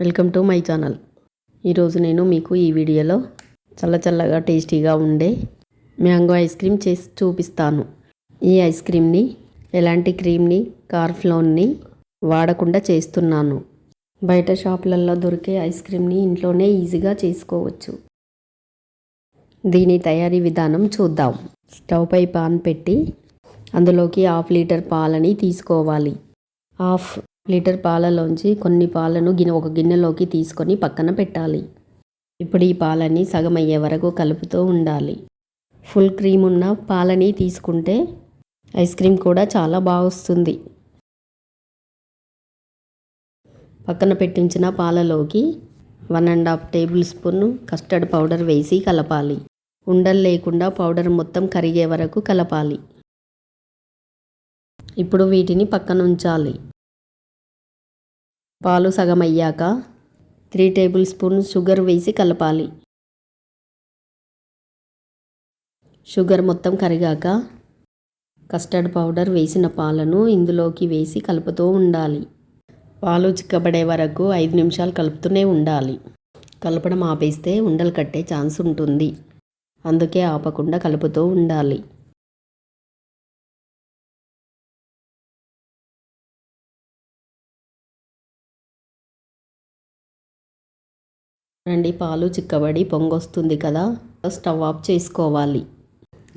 Welcome to my channel. ఈరోజు నేను మీకు ఈ వీడియోలో చల్ల చల్లగా టేస్టీగా ఉండే మ్యాంగో ఐస్ క్రీమ్ చేసి చూపిస్తాను. ఈ ఐస్ క్రీమ్ని ఎలాంటి క్రీమ్ని కార్ఫ్లోన్ని వాడకుండా చేస్తున్నాను. బయట షాపులలో దొరికే ఐస్ క్రీమ్ని ఇంట్లోనే ఈజీగా చేసుకోవచ్చు. దీని తయారీ విధానం చూద్దాం. స్టవ్ పై పాన్ పెట్టి అందులోకి హాఫ్ లీటర్ పాలని తీసుకోవాలి. హాఫ్ లీటర్ పాలలోంచి కొన్ని పాలను గిన్నె ఒక గిన్నెలోకి తీసుకొని పక్కన పెట్టాలి. ఇప్పుడు ఈ పాలని సగం అయ్యే వరకు కలుపుతూ ఉండాలి. ఫుల్ క్రీమ్ ఉన్న పాలని తీసుకుంటే ఐస్ క్రీమ్ కూడా చాలా బాగా వస్తుంది పక్కన పెట్టించిన పాలలోకి one and half tablespoon custard powder వేసి కలపాలి. ఉండలు లేకుండా పౌడర్ మొత్తం కరిగే వరకు కలపాలి. ఇప్పుడు వీటిని పక్కన ఉంచాలి పాలు సగం అయ్యాక త్రీ టేబుల్ స్పూన్ షుగర్ వేసి కలపాలి. షుగర్ మొత్తం కరిగాక కస్టర్డ్ పౌడర్ వేసిన పాలను ఇందులోకి వేసి కలుపుతూ ఉండాలి. పాలు చిక్కబడే వరకు ఐదు నిమిషాలు కలుపుతూనే ఉండాలి. కలపడం ఆపేస్తే ఉండలు కట్టే ఛాన్స్ ఉంటుంది. అందుకే ఆపకుండా కలుపుతూ ఉండాలి. రండి పాలు చిక్కబడి పొంగొస్తుంది కదా స్టవ్ ఆఫ్ చేసుకోవాలి.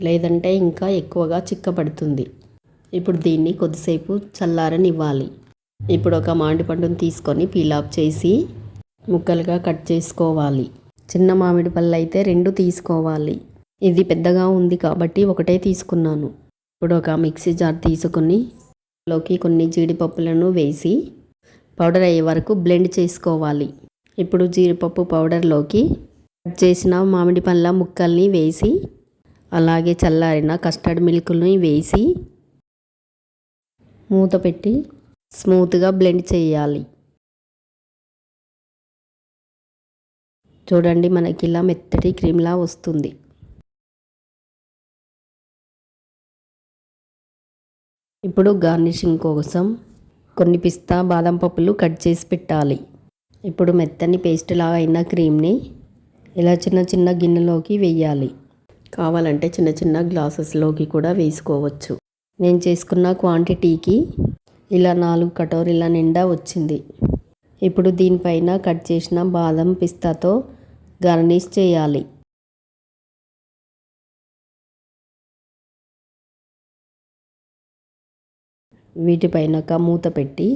లేదంటే ఇంకా ఎక్కువగా చిక్కబడుతుంది. ఇప్పుడు దీన్ని కొద్దిసేపు చల్లారనివ్వాలి. ఇప్పుడు ఒక మామిడి పండును తీసుకొని పీల్ ఆఫ్ చేసి ముక్కలుగా కట్ చేసుకోవాలి. చిన్న మామిడి పళ్ళు అయితే రెండు తీసుకోవాలి. ఇది పెద్దగా ఉంది కాబట్టి ఒకటే తీసుకున్నాను. ఇప్పుడు ఒక మిక్సీ జార్ తీసుకొని లోకి కొన్ని జీడిపప్పులను వేసి పౌడర్ అయ్యే వరకు బ్లెండ్ చేసుకోవాలి. ఇప్పుడు జీడిపప్పు పౌడర్లోకి కట్ చేసిన మామిడి పండ్ల ముక్కల్ని వేసి అలాగే చల్లారిన కస్టర్డ్ మిల్క్ని వేసి మూత పెట్టి స్మూత్గా బ్లెండ్ చేయాలి. చూడండి మనకి ఇలా మెత్తటి క్రీమ్లా వస్తుంది. ఇప్పుడు గార్నిషింగ్ కోసం కొన్ని పిస్తా బాదం పప్పులు కట్ చేసి పెట్టాలి. ఇప్పుడు మెత్తని పేస్ట్ లాగా అయిన క్రీమ్ని ఇలా చిన్న చిన్న గిన్నెలోకి వేయాలి. కావాలంటే చిన్న చిన్న గ్లాసెస్లోకి కూడా వేసుకోవచ్చు. నేను చేసుకున్న క్వాంటిటీకి ఇలా నాలుగు కటోరీల నిండా వచ్చింది. ఇప్పుడు దీనిపైన కట్ చేసిన బాదం పిస్తాతో గార్నిష్ చేయాలి. వీటిపైన ఒక మూత పెట్టి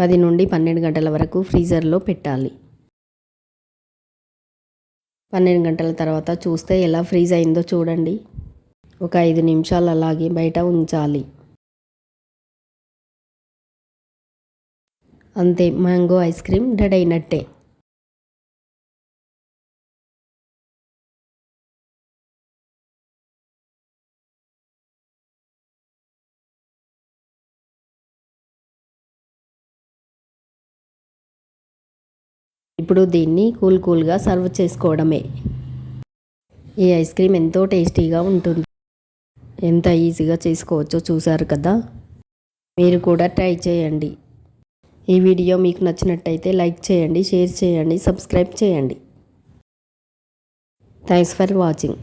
పది నుండి పన్నెండు గంటల వరకు ఫ్రీజర్లో పెట్టాలి. పన్నెండు గంటల తర్వాత చూస్తే ఎలా ఫ్రీజ్ అయిందో చూడండి. ఒక ఐదు నిమిషాలు అలాగే బయట ఉంచాలి. అంతే మ్యాంగో ఐస్ క్రీమ్ రెడీ అయినట్టే. ఇప్పుడు దీన్ని కూల్ కూల్గా సర్వ్ చేసుకోవడమే. ఈ ఐస్ క్రీమ్ ఎంతో టేస్టీగా ఉంటుంది. ఎంత ఈజీగా చేసుకోవచ్చో చూసారు కదా? మీరు కూడా ట్రై చేయండి. ఈ వీడియో మీకు నచ్చినట్టయితే లైక్ చేయండి షేర్ చేయండి సబ్స్క్రైబ్ చేయండి. Thanks for watching.